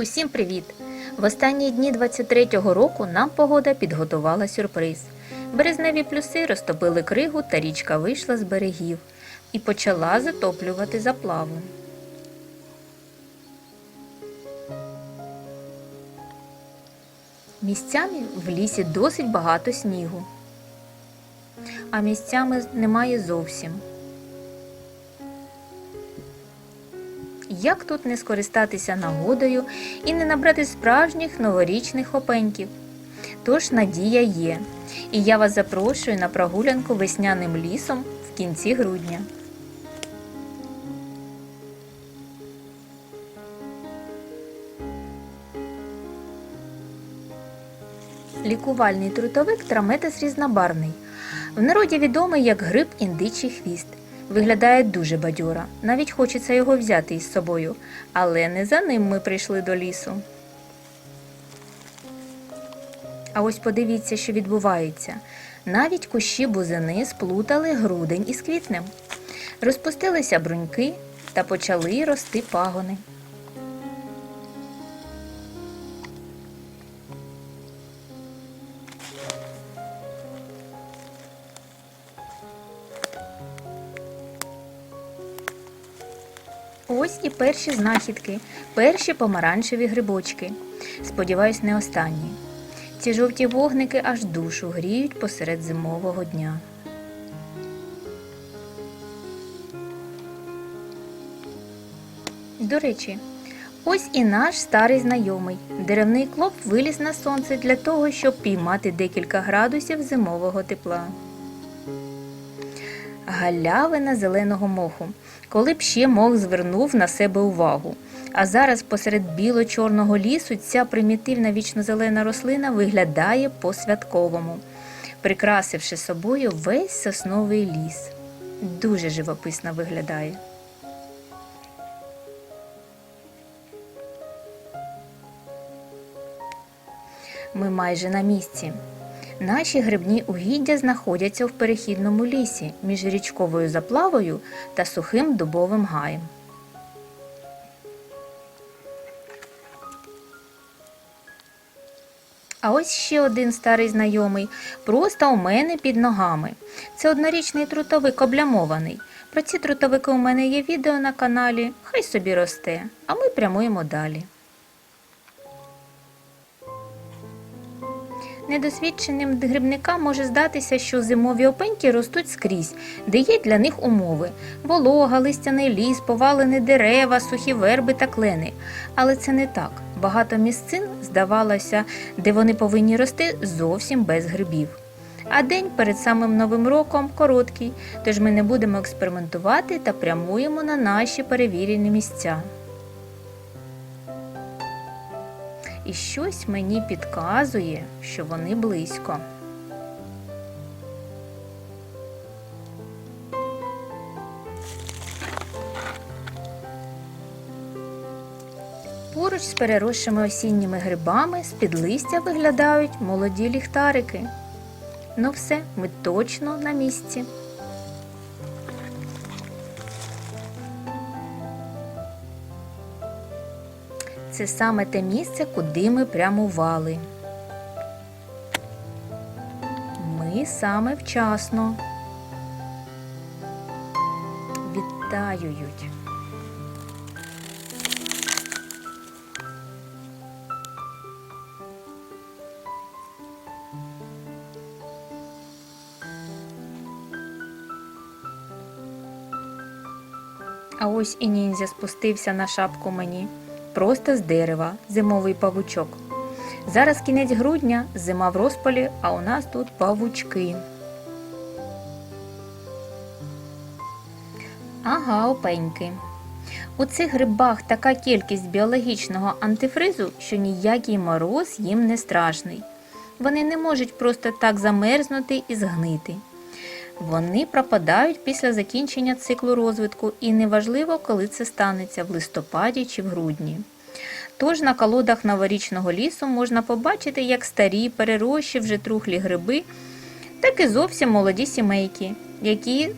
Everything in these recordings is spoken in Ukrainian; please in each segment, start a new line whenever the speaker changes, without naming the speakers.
Усім привіт! В останні дні 23-го року нам погода підготувала сюрприз. Березневі плюси розтопили кригу та річка вийшла з берегів і почала затоплювати заплаву. Місцями в лісі досить багато снігу, а місцями немає зовсім. Як тут не скористатися нагодою і не набрати справжніх новорічних опеньків? Тож надія є, і я вас запрошую на прогулянку весняним лісом в кінці грудня. Лікувальний трутовик траметес різнобарвний. В народі відомий як гриб індичий хвіст. Виглядає дуже бадьора, навіть хочеться його взяти із собою, але не за ним ми прийшли до лісу. А ось подивіться, що відбувається. Навіть кущі бузини сплутали грудень із квітнем. Розпустилися бруньки та почали рости пагони. Ось і перші знахідки, перші помаранчеві грибочки. Сподіваюсь, не останні. Ці жовті вогники аж душу гріють посеред зимового дня. До речі, ось і наш старий знайомий. Деревний клоп виліз на сонце для того, щоб піймати декілька градусів зимового тепла. Галявина зеленого моху, коли б ще мох звернув на себе увагу. А зараз посеред біло-чорного лісу ця примітивна вічнозелена рослина виглядає по-святковому, прикрасивши собою весь сосновий ліс. Дуже живописно виглядає. Ми майже на місці. Наші грибні угіддя знаходяться в перехідному лісі між річковою заплавою та сухим дубовим гаєм. А ось ще один старий знайомий, просто у мене під ногами. Це однорічний трутовик облямований. Про ці трутовики у мене є відео на каналі. Хай собі росте, а ми прямуємо далі. Недосвідченим грибникам може здатися, що зимові опеньки ростуть скрізь, де є для них умови: волога, листяний ліс, повалені дерева, сухі верби та клени. Але це не так. Багато місцин, здавалося, де вони повинні рости зовсім без грибів. А день перед самим новим роком короткий, тож ми не будемо експериментувати та прямуємо на наші перевірені місця. І щось мені підказує, що вони близько. Поруч з переросшими осінніми грибами з-під листя виглядають молоді ліхтарики. Ну все, ми точно на місці. Це саме те місце, куди ми прямували. Ми саме вчасно. Вітають. А ось і ніндзя спустився на шапку мені. Просто з дерева, зимовий павучок. Зараз кінець грудня, зима в розпалі, а у нас тут павучки. Ага, опеньки. У цих грибах така кількість біологічного антифризу, що ніякий мороз їм не страшний. Вони не можуть просто так замерзнути і згнити. Вони пропадають після закінчення циклу розвитку і неважливо, коли це станеться в листопаді чи в грудні. Тож на колодах новорічного лісу можна побачити як старі, перерощі вже трухлі гриби, так і зовсім молоді сімейки, які,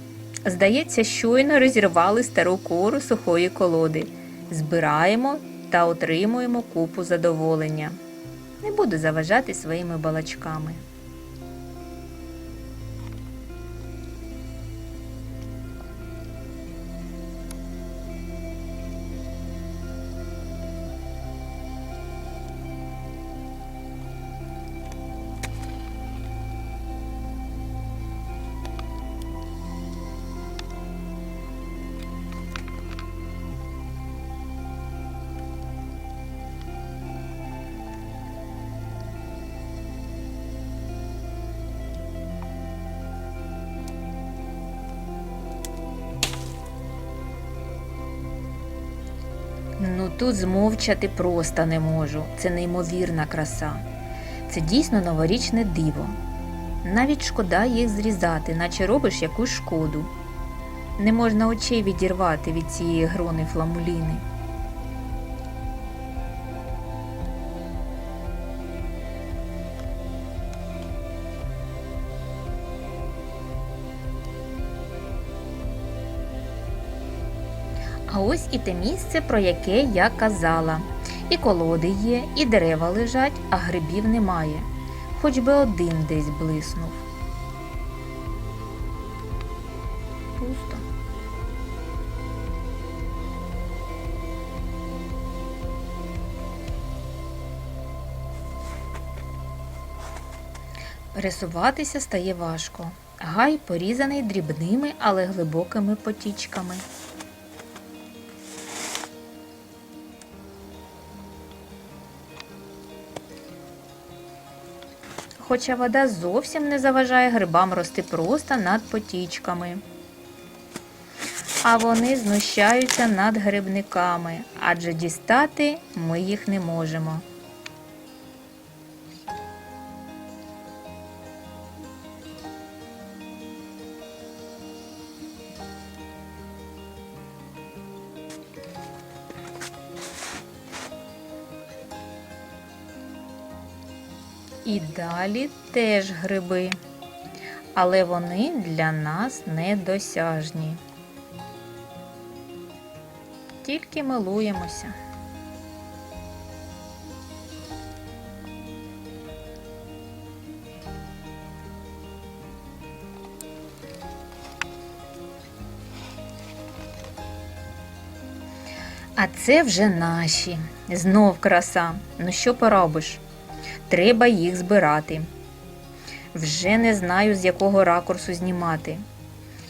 здається, щойно розірвали стару кору сухої колоди. Збираємо та отримуємо купу задоволення. Не буду заважати своїми балачками. Тут змовчати просто не можу. Це неймовірна краса. Це дійсно новорічне диво. Навіть шкода їх зрізати, наче робиш якусь шкоду. Не можна очей відірвати від цієї грони фламуліни. Ось і те місце, про яке я казала. І колоди є, і дерева лежать, а грибів немає. Хоч би один десь блиснув. Пусто. Пересуватися стає важко. Гай порізаний дрібними, але глибокими потічками. Хоча вода зовсім не заважає грибам рости просто над потічками. А вони знущаються над грибниками, адже дістати ми їх не можемо. І далі теж гриби, але вони для нас недосяжні. Тільки милуємося. А це вже наші. Знов краса. Ну що поробиш? Треба їх збирати. Вже не знаю, з якого ракурсу знімати,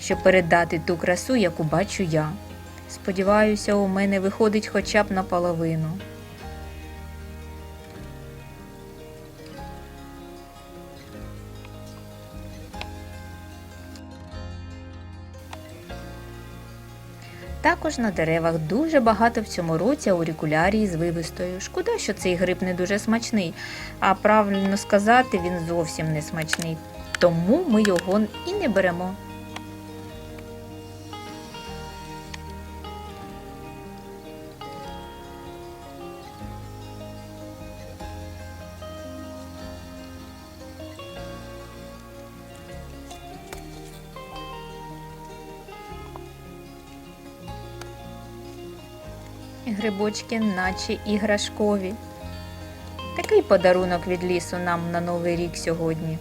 щоб передати ту красу, яку бачу я. Сподіваюся, у мене виходить хоча б наполовину. Також на деревах дуже багато в цьому році аурикулярії з вивистою. Шкода, що цей гриб не дуже смачний, а правильно сказати, він зовсім не смачний. Тому ми його і не беремо. Грибочки, наче іграшкові. Такий подарунок від лісу нам на Новий рік сьогодні.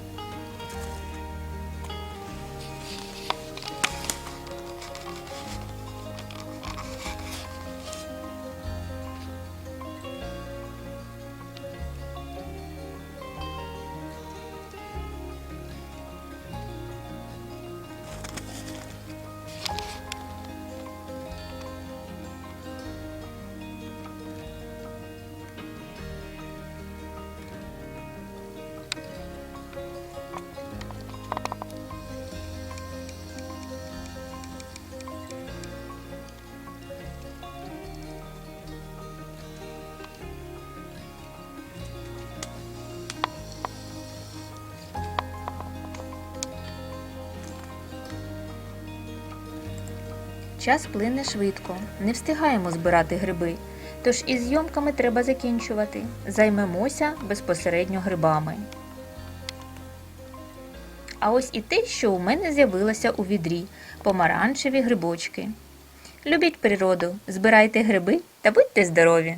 Час плине швидко, не встигаємо збирати гриби. Тож із зйомками треба закінчувати. Займемося безпосередньо грибами. А ось і те, що у мене з'явилося у відрі помаранчеві грибочки. Любіть природу, збирайте гриби та будьте здорові!